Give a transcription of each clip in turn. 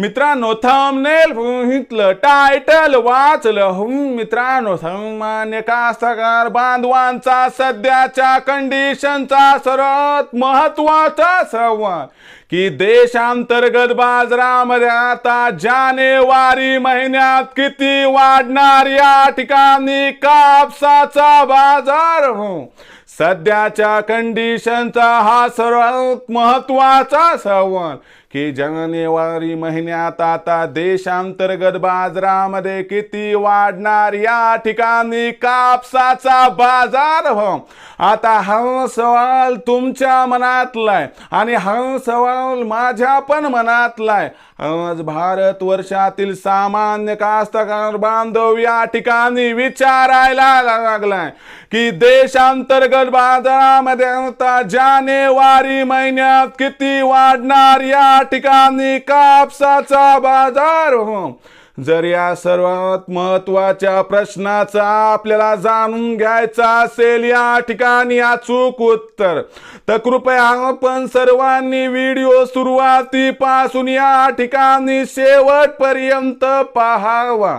मित्रांनो thumbnail हितलं title वाचलं. मित्रांनो सन्मान्य कास्तकार बांधवांचा सध्याच्या कंडिशनचा सर्वात महत्त्वाचा संवाद. की देशांतर्गत बाजारामध्ये आता जानेवारी महिन्यात किती वाढणार या ठिकाणी कापसाचा बाजार? हो सध्याच्या कंडिशनचा हा सर्वात महत्त्वाचा सवाल. की जानेवारी महिन्यात आता देशांतर्गत बाजारामध्ये किती वाढणार या ठिकाणी कापसाचा बाजार हो. आता हा सवाल तुमच्या मनातलाय आणि हा सवाल माझ्या पण मनातलाय. आज भारत वर्षातील सामान्य कास्तकार बांधव या ठिकाणी विचारायला लागलाय की देशांतर्गत बाजारामध्ये आता जानेवारी महिन्यात किती वाढणार या ठिकाणी कापसाचा बाजार? हो जर या सर्वात महत्त्वाच्या प्रश्नाचा आपल्याला जाणून घ्यायचा असेल या ठिकाणी अचूक उत्तर तर कृपया आपण सर्वांनी व्हिडिओ सुरुवातीपासून या ठिकाणी शेवटपर्यंत पाहावा.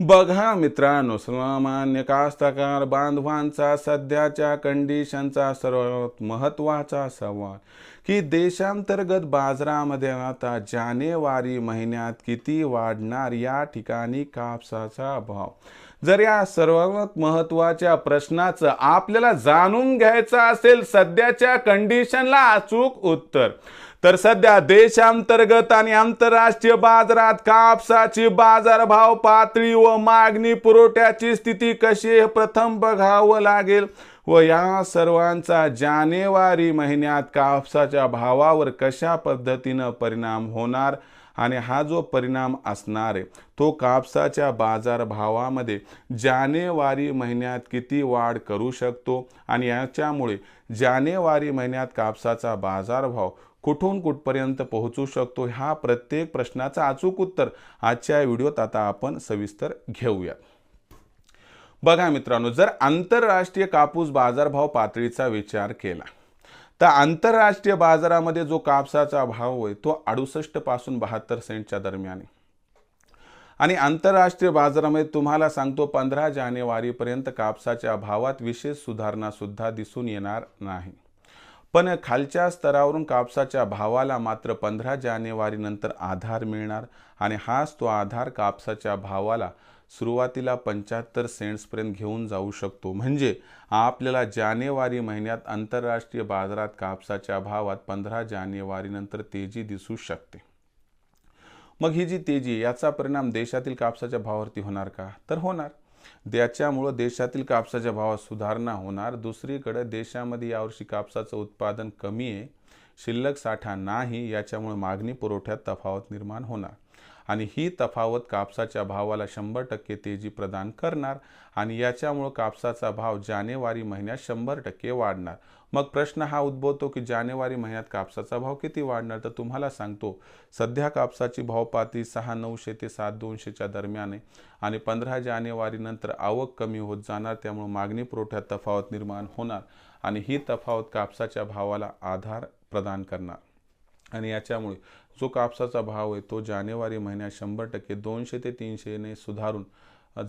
बघा मित्रांनो सामान्य कास्तकार बांधवांचा सध्याच्या कंडिशनचा सर्वात महत्त्वाचा सवाल की देशांतर्गत बाजारामध्ये आता जानेवारी महिन्यात किती वाढणार या ठिकाणी कापसाचा भाव? जर या सर्वात महत्त्वाच्या प्रश्नाचं आपल्याला जाणून घ्यायचं असेल सध्याच्या कंडिशनला अचूक उत्तर. तर सध्या देशांतर्गत आणि आंतरराष्ट्रीय बाजारात कापसाची बाजारभाव पातळी व मागणी पुरवठ्याची स्थिती कशी आहे हे प्रथम बघावं लागेल. व या सर्वांचा जानेवारी महिन्यात कापसाच्या भावावर कशा पद्धतीनं परिणाम होणार आणि हा जो परिणाम असणार आहे तो कापसाच्या बाजारभावामध्ये जानेवारी महिन्यात किती वाढ करू शकतो? आणि याच्यामुळे जानेवारी महिन्यात कापसाचा बाजारभाव कुठून कुठपर्यंत पोहोचू शकतो ह्या प्रत्येक प्रश्नाचं अचूक उत्तर आजच्या व्हिडिओत आता आपण सविस्तर घेऊया. बघा मित्रांनो जर आंतरराष्ट्रीय कापूस बाजारभाव पातळीचा विचार केला तर आंतरराष्ट्रीय बाजारामध्ये जो कापसाचा भाव आहे तो अडुसष्टपासून बहात्तर सेंटच्या दरम्यान आणि आंतरराष्ट्रीय बाजारामध्ये तुम्हाला सांगतो पंधरा जानेवारीपर्यंत कापसाच्या भावात विशेष सुधारणासुद्धा दिसून येणार नाही. पण खालच्या स्तरावरून कापसाच्या भावाला मात्र पंधरा जानेवारीनंतर आधार मिळणार आणि हाच तो आधार कापसाच्या भावाला सुरुवातीला पंच्याहत्तर सेंट्सपर्यंत घेऊन जाऊ शकतो. म्हणजे आपल्याला जानेवारी महिन्यात आंतरराष्ट्रीय बाजारात कापसाच्या भावात पंधरा जानेवारीनंतर तेजी दिसू शकते. मग ही जी तेजी याचा परिणाम देशातील कापसाच्या भावावरती होणार का? तर होणार. त्याच्यामुळं देशातील कापसाच्या भावात सुधारणा होणार. दुसरीकडे देशामध्ये यावर्षी कापसाचं उत्पादन कमी आहे. शिल्लक साठा नाही याच्यामुळे मागणी पुरवठ्यात तफावत निर्माण होणार. आणि ही तफावत कापसाच्या भावाला शंभर टक्के तेजी प्रदान करणार आणि याच्यामुळं कापसाचा भाव जानेवारी महिन्यात शंभर टक्के वाढणार. मग प्रश्न हा उद्भवतो की जानेवारी महिन्यात कापसाचा भाव किती वाढणार? तर तुम्हाला सांगतो सध्या कापसाची भावपाती सहा नऊशे ते सात दोनशेच्या दरम्यान आहे आणि पंधरा जानेवारीनंतर आवक कमी होत जाणार त्यामुळे मागणी पुरवठ्यात तफावत निर्माण होणार आणि ही तफावत कापसाच्या भावाला आधार प्रदान करणार. आणि याच्यामुळे जो कापसाचा भाव आहे तो जानेवारी महिन्यात शंभर टक्के दोनशे ते तीनशेने सुधारून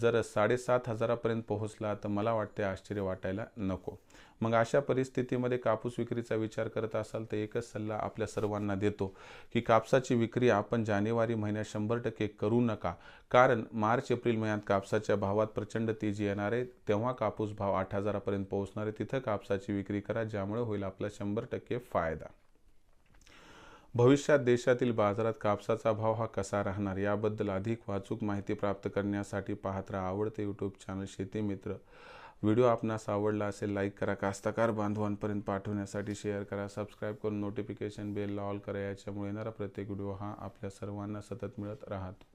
जर साडेसात हजारापर्यंत पोहोचला तर मला वाटते आश्चर्य वाटायला नको. मग अशा परिस्थितीमध्ये कापूस विक्रीचा विचार करत असाल तर एकच सल्ला आपल्या सर्वांना देतो की कापसाची विक्री आपण जानेवारी महिन्यात शंभर टक्के करू नका. कारण मार्च एप्रिल महिन्यात कापसाच्या भावात प्रचंड तेजी येणार आहे. तेव्हा कापूस भाव आठ हजारापर्यंत पोहोचणार आहे. तिथं कापसाची विक्री करा ज्यामुळे होईल आपला शंभर टक्के फायदा. भविष्यात देशातील बाजारात कापसाचा भाव हा कसा राहणार याबद्दल अधिक वाचूक माहिती प्राप्त करण्यासाठी पाहत राहा आवडते यूट्यूब चॅनल शेती मित्र. व्हिडिओ आपणास आवडला असेल लाईक करा. कास्तकार बांधवांपर्यंत पाठवण्यासाठी शेअर करा. सबस्क्राईब करून नोटिफिकेशन बेल ऑल करा. याच्यामुळे येणारा प्रत्येक व्हिडिओ हा आपल्या सर्वांना सतत मिळत राहतो.